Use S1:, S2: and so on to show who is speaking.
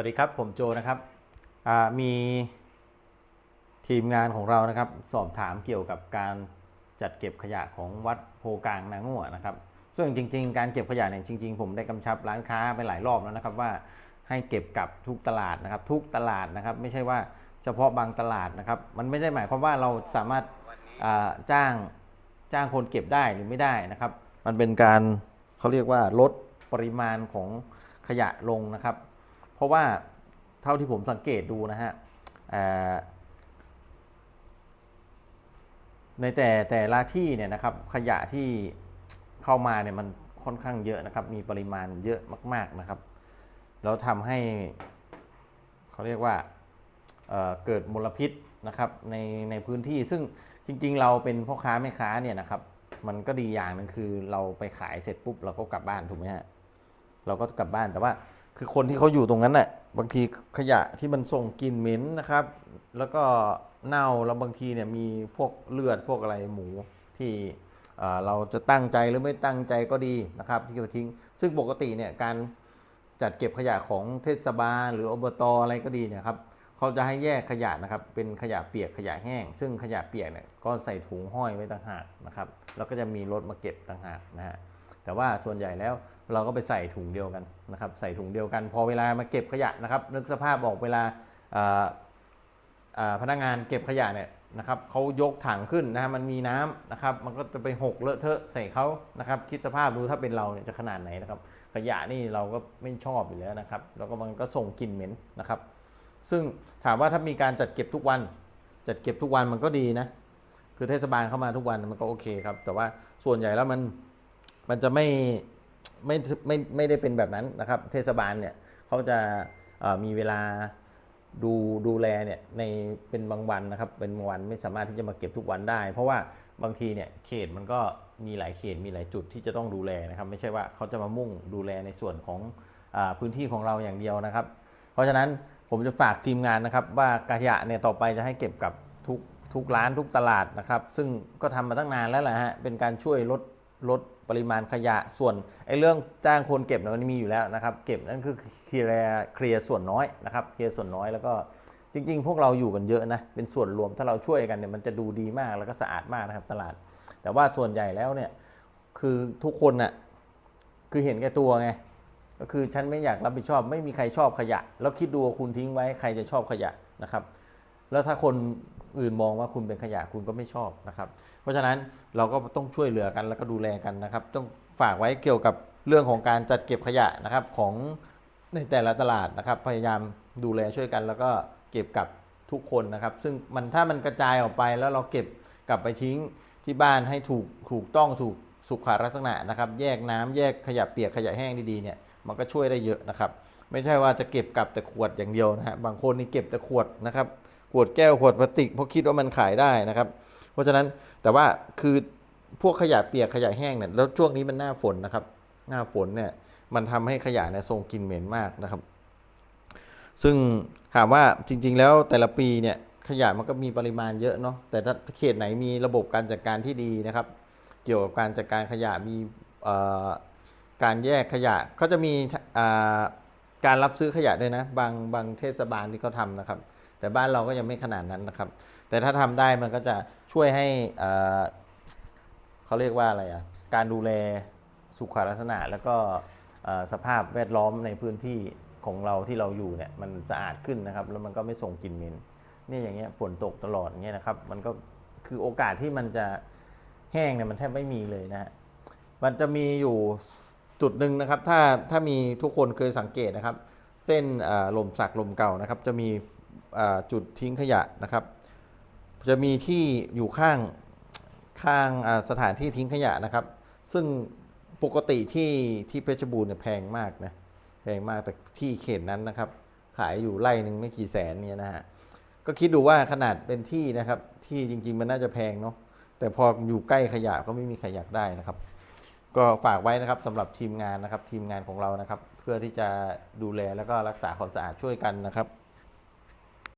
S1: วัสดีครับผมโจนะครับมีทีมงานของเรานะครับ สอบถามเกี่ยวกับการจัดเก็บขยะของวัดโพกลางนางงัวนะครับ ซึ่งจริง ๆ การเก็บขยะเนี่ยจริง ๆ ผมได้กำชับร้านค้าไปหลายรอบแล้วนะครับว่าให้เก็บกับทุกตลาดนะครับ ทุกตลาดนะครับ ไม่ใช่ว่าเฉพาะบางตลาดนะครับ มันไม่ได้หมายความว่าเราสามารถจ้างจ้างคนเก็บได้หรือไม่ได้นะครับ มันเป็นการเขาเรียกว่าลดปริมาณของขยะลงนะครับ เพราะว่าเท่าที่ผมสังเกตดูนะฮะในแต่แต่ละที่เนี่ยนะครับขยะที่เข้ามาเนี่ยมันค่อนข้างเยอะนะครับ มีปริมาณเยอะมาก ๆนะครับ แล้วทำให้เขาเรียกว่าเเกิดมลพิษนะครับในในพื้นที่ซึ่งจริงๆ เราเป็นพ่อค้าแม่ค้าเนี่ยนะครับ มันก็ดีอย่างหนึ่งคือเราไปขายเสร็จปุ๊บเราก็กลับบ้านถูกไหมฮะเราก็กลับบ้านแต่ว่า คือคนที่เขาอยู่ตรงนั้นน่ะบางทีขยะที่มันส่งกลิ่นเหม็นนะครับ แล้วก็เน่าแล้วบางทีเนี่ยมีพวกเลือดพวกอะไรหมูที่เอ่อเราจะตั้งใจหรือไม่ตั้งใจก็ดีนะครับที่จะทิ้ง ซึ่งปกติเนี่ยการจัดเก็บขยะของเทศบาล หรืออบตอะไรก็ดีเนี่ยครับเขาจะให้แยกขยะนะครับ เป็นขยะเปียกขยะแห้ง ซึ่งขยะเปียกเนี่ยก็ใส่ถุงห้อยไว้ต่างหากนะครับ แล้วก็จะมีรถมาเก็บต่างหากนะฮะ แต่ว่าส่วนใหญ่แล้วเราก็ไปใส่ถุงเดียวกันนะครับ ใส่ถุงเดียวกัน พอเวลามาเก็บขยะนะครับ นึกสภาพออกเวลาพนักงานเก็บขยะเนี่ยนะครับเขายกถังขึ้นนะฮะมันมีน้ำนะครับ มันก็จะไปหกเลอะเทอะใส่เขานะครับ คิดสภาพดูถ้าเป็นเราเนี่ยจะขนาดไหนนะครับ ขยะนี่เราก็ไม่ชอบอยู่แล้วนะครับ แล้วก็มันก็ส่งกลิ่นเหม็นนะครับ ซึ่งถามว่าถ้ามีการจัดเก็บทุกวัน จัดเก็บทุกวันมันก็ดีนะ คือเทศบาลเข้ามาทุกวันมันก็โอเคครับ แต่ว่าส่วนใหญ่แล้วมัน มันจะไม่ไม่ไม่ไม่ได้เป็นแบบนั้นนะครับ เทศบาลเนี่ยเขาจะมีเวลาดูดูแลเนี่ยในเป็นบางวันนะครับ เป็นบางวันไม่สามารถที่จะมาเก็บทุกวันได้ เพราะว่าบางทีเนี่ยเขตมันก็มีหลายเขตมีหลายจุดที่จะต้องดูแลนะครับ ไม่ใช่ว่าเขาจะมามุ่งดูแลในส่วนของอพื้นที่ของเราอย่างเดียวนะครับ เพราะฉะนั้นผมจะฝากทีมงานนะครับ ว่ากระยะเนี่ยต่อไปจะให้เก็บกับทุกทุกร้านทุกตลาดนะครับ ซึ่งก็ทำมาตั้งนานแล้วแหละฮะเป็นการช่วยลด ลดปริมาณขยะส่วนไอ้เรื่องจ้างคนเก็บนี่ยมันมีอยู่แล้วนะครับ เก็บนั่นคือเคลียร์เคลียร์ส่วนน้อยนะครับเคลียร์ส่วนน้อยแล้วก็จริง ๆ พวกเราอยู่กันเยอะนะเป็นส่วนรวมถ้าเราช่วยกันเนี่ยมันจะดูดีมากแล้วก็สะอาดมากนะครับตลาด แต่ว่าส่วนใหญ่แล้วเนี่ยคือทุกคนน่ะคือเห็นแก่ตัวไงก็คือฉันไม่อยากรับผิดชอบ ไม่มีใครชอบขยะ แล้วคิดดูว่าคุณทิ้งไว้ใครจะชอบขยะนะครับ แล้วถ้าคน อื่นมองว่าคุณเป็นขยะคุณก็ไม่ชอบนะครับ เพราะฉะนั้นเราก็ต้องช่วยเหลือกันแล้วก็ดูแลกันนะครับ ต้องฝากไว้เกี่ยวกับเรื่องของการจัดเก็บขยะนะครับของในแต่ละตลาดนะครับ พยายามดูแลช่วยกัน แล้วก็เก็บกับทุกคนนะครับ ซึ่งมันถ้ามันกระจายออกไปแล้วเราเก็บกลับไปทิ้งที่บ้านให้ถูกถูกต้องถูกสุขลักษณะนะครับ แยกน้ำแยกขยะเปียกขยะแห้งดีๆเนี่ยมันก็ช่วยได้เยอะนะครับ ไม่ใช่ว่าจะเก็บกลับแต่ขวดอย่างเดียวนะฮะบางคนนี่เก็บแต่ขวดนะครับ ขวดแก้วขวดพลาสติกเพราะคิดว่ามันขายได้นะครับ เพราะฉะนั้นแต่ว่าคือพวกขยะเปียกขยะแห้งเนี่ยแล้วช่วงนี้มันหน้าฝนนะครับ หน้าฝนเนี่ยมันทำให้ขยะเนี่ยทรงกลิ่นเหม็นมากนะครับ ซึ่งถามว่าจริง ๆ แล้วแต่ละปีเนี่ยขยะมันก็มีปริมาณเยอะเนาะแต่ถ้าเขตไหนมีระบบการจัดการที่ดีนะครับ เกี่ยวกับการจัดการขยะมีการแยกขยะเขาจะมีการรับซื้อขยะด้วยนะ บางบางเทศบาลที่เขาทำนะครับ แต่บ้านเราก็ยังไม่ขนาดนั้นนะครับ แต่ถ้าทำได้มันก็จะช่วยให้เขาเรียกว่าอะไรอะการดูแลสุขลักษณะแล้วก็สภาพแวดล้อมในพื้นที่ของเราที่เราอยู่เนี่ยมันสะอาดขึ้นนะครับ แล้วมันก็ไม่ส่งกลิ่นเหม็นนี่อย่างเงี้ยฝนตกตลอดอย่างเงี้ยนะครับ มันก็คือโอกาสที่มันจะแห้งเนี่ยมันแทบไม่มีเลยนะฮะมันจะมีอยู่จุดหนึ่งนะครับ ถ้าถ้ามีทุกคนเคยสังเกตนะครับ เส้นอ่าลมสักลมเก่านะครับ จะมี จุดทิ้งขยะนะครับ จะมีที่อยู่ข้างข้างสถานที่ทิ้งขยะนะครับ ซึ่งปกติที่ที่เพชรบูรณ์เนี่ยแพงมากนะแพงมากแต่ที่เขตนั้นนะครับ ขายอยู่ไร่หนึ่งไม่กี่แสนเนี่ยนะฮะก็คิดดูว่าขนาดเป็นที่นะครับ ที่จริง ๆ มันน่าจะแพงเนาะแต่พออยู่ใกล้ขยะก็ไม่มีใครอยากได้นะครับ ก็ฝากไว้นะครับสำหรับทีมงานนะครับ ทีมงานของเรานะครับ เพื่อที่จะดูแลแล้วก็รักษาความสะอาดช่วยกันนะครับ